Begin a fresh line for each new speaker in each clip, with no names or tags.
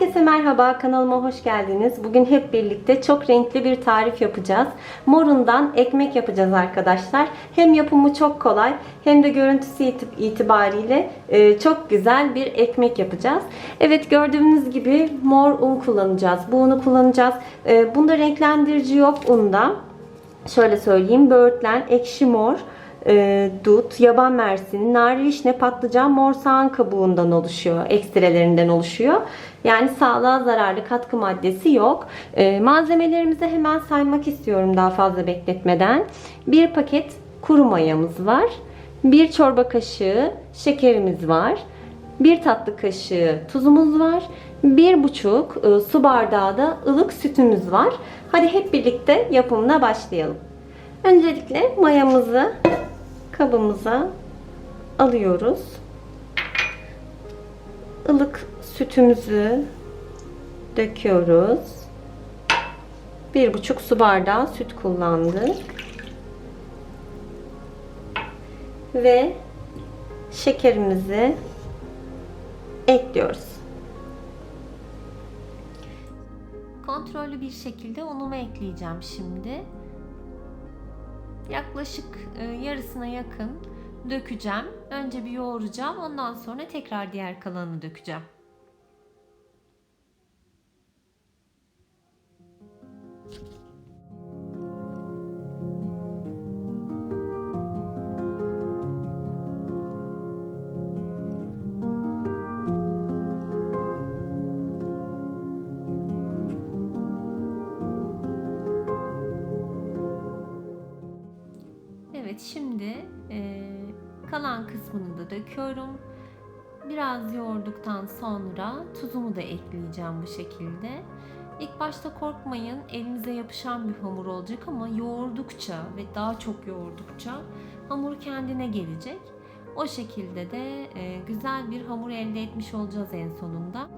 Herkese merhaba, kanalıma hoş geldiniz. Bugün hep birlikte çok renkli bir tarif yapacağız. Morundan ekmek yapacağız arkadaşlar. Hem yapımı çok kolay hem de görüntüsü itib- itibariyle e, çok güzel bir ekmek yapacağız. Evet gördüğünüz gibi mor un kullanacağız. Bu unu kullanacağız. E, Bunda renklendirici yok unda. Şöyle söyleyeyim. Böğürtlen, ekşi mor, e, dut, yaban mersini, nari vişne, patlıcan, mor soğan kabuğundan oluşuyor. Ekstrelerinden oluşuyor. Yani sağlığa zararlı katkı maddesi yok. E, malzemelerimizi hemen saymak istiyorum daha fazla bekletmeden. Bir paket kuru mayamız var. Bir çorba kaşığı şekerimiz var. Bir tatlı kaşığı tuzumuz var. Bir buçuk e, su bardağı da ılık sütümüz var. Hadi hep birlikte yapımına başlayalım. Öncelikle mayamızı kabımıza alıyoruz. Ilık sütümüzü döküyoruz. Bir buçuk su bardağı süt kullandık. Ve şekerimizi ekliyoruz. Kontrollü bir şekilde unumu ekleyeceğim şimdi. Yaklaşık e, yarısına yakın dökeceğim. Önce bir yoğuracağım. Ondan sonra tekrar diğer kalanını dökeceğim. Kalan kısmını da döküyorum. Biraz yoğurduktan sonra tuzumu da ekleyeceğim bu şekilde. İlk başta korkmayın elinize yapışan bir hamur olacak ama yoğurdukça ve daha çok yoğurdukça hamur kendine gelecek. O şekilde de e, güzel bir hamur elde etmiş olacağız en sonunda.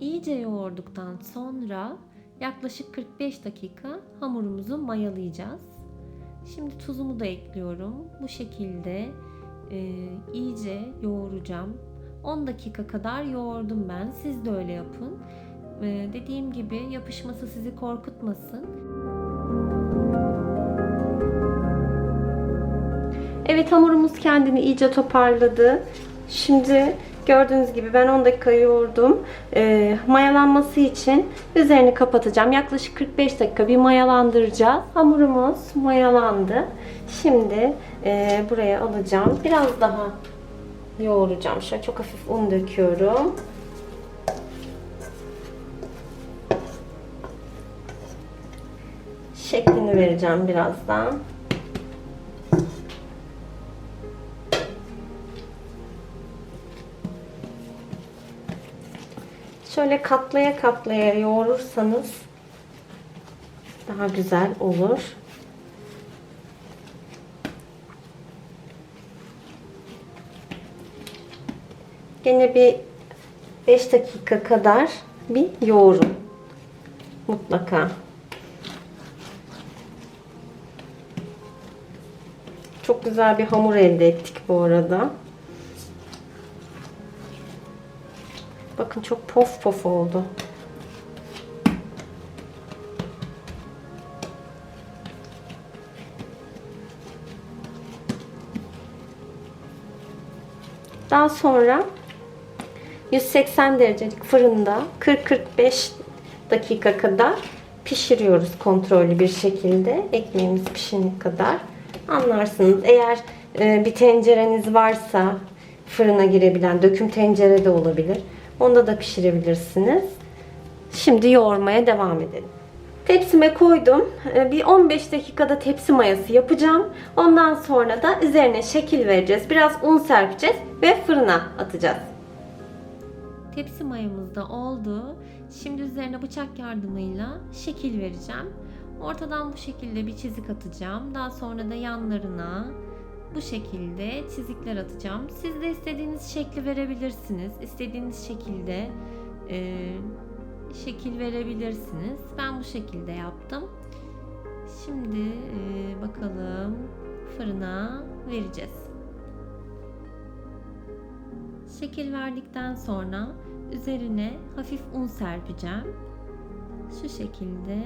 İyice yoğurduktan sonra yaklaşık 45 dakika hamurumuzu mayalayacağız. Şimdi tuzumu da ekliyorum. Bu şekilde e, iyice yoğuracağım. 10 dakika kadar yoğurdum ben. Siz de öyle yapın. E, dediğim gibi yapışması sizi korkutmasın. Evet hamurumuz kendini iyice toparladı. Şimdi gördüğünüz gibi ben 10 dakika yoğurdum. E, mayalanması için üzerini kapatacağım. Yaklaşık 45 dakika bir mayalandıracağız. Hamurumuz mayalandı. Şimdi e, buraya alacağım. Biraz daha yoğuracağım. Şöyle çok hafif un döküyorum. Şeklini vereceğim birazdan. Şöyle katlaya katlaya yoğurursanız daha güzel olur. Gene bir 5 dakika kadar bir yoğurun. Mutlaka. Çok güzel bir hamur elde ettik bu arada. Bakın çok pof pof oldu. Daha sonra 180 derecelik fırında 40-45 dakika kadar pişiriyoruz kontrollü bir şekilde. Ekmeğimiz pişene kadar. Anlarsınız. Eğer e, bir tencereniz varsa fırına girebilen döküm tencere de olabilir. Onda da pişirebilirsiniz. Şimdi yoğurmaya devam edelim. Tepsime koydum. Ee, Bir 15 dakikada tepsi mayası yapacağım. Ondan sonra da üzerine şekil vereceğiz. Biraz un serpeceğiz ve fırına atacağız. Tepsi mayamız da oldu. Şimdi üzerine bıçak yardımıyla şekil vereceğim. Ortadan bu şekilde bir çizik atacağım. Daha sonra da yanlarına bu şekilde çizikler atacağım. Siz de istediğiniz şekli verebilirsiniz. İstediğiniz şekilde e, şekil verebilirsiniz. Ben bu şekilde yaptım. Şimdi e, bakalım fırına vereceğiz. Şekil verdikten sonra üzerine hafif un serpeceğim. Şu şekilde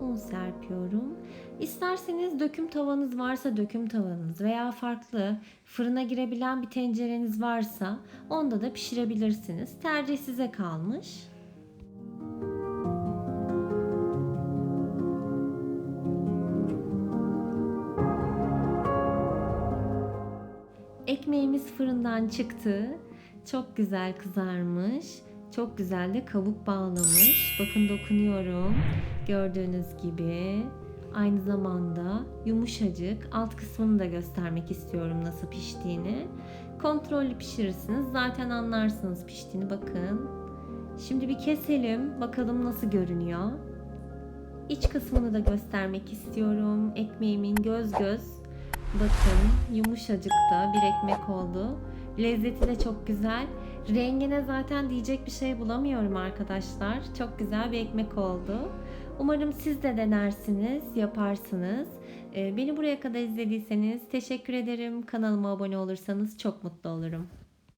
un serpiyorum. İsterseniz döküm tavanız varsa döküm tavanız veya farklı fırına girebilen bir tencereniz varsa onda da pişirebilirsiniz. Tercih size kalmış. Ekmeğimiz fırından çıktı. Çok güzel kızarmış. Çok güzel de kabuk bağlamış. Bakın dokunuyorum. Gördüğünüz gibi aynı zamanda yumuşacık. Alt kısmını da göstermek istiyorum nasıl piştiğini. Kontrollü pişirirsiniz. Zaten anlarsınız piştiğini bakın. Şimdi bir keselim. Bakalım nasıl görünüyor. İç kısmını da göstermek istiyorum. Ekmeğimin göz göz. Bakın yumuşacık da bir ekmek oldu. Lezzeti de çok güzel. Rengine zaten diyecek bir şey bulamıyorum arkadaşlar. Çok güzel bir ekmek oldu. Umarım siz de denersiniz, yaparsınız. Ee, Beni buraya kadar izlediyseniz teşekkür ederim. Kanalıma abone olursanız çok mutlu olurum.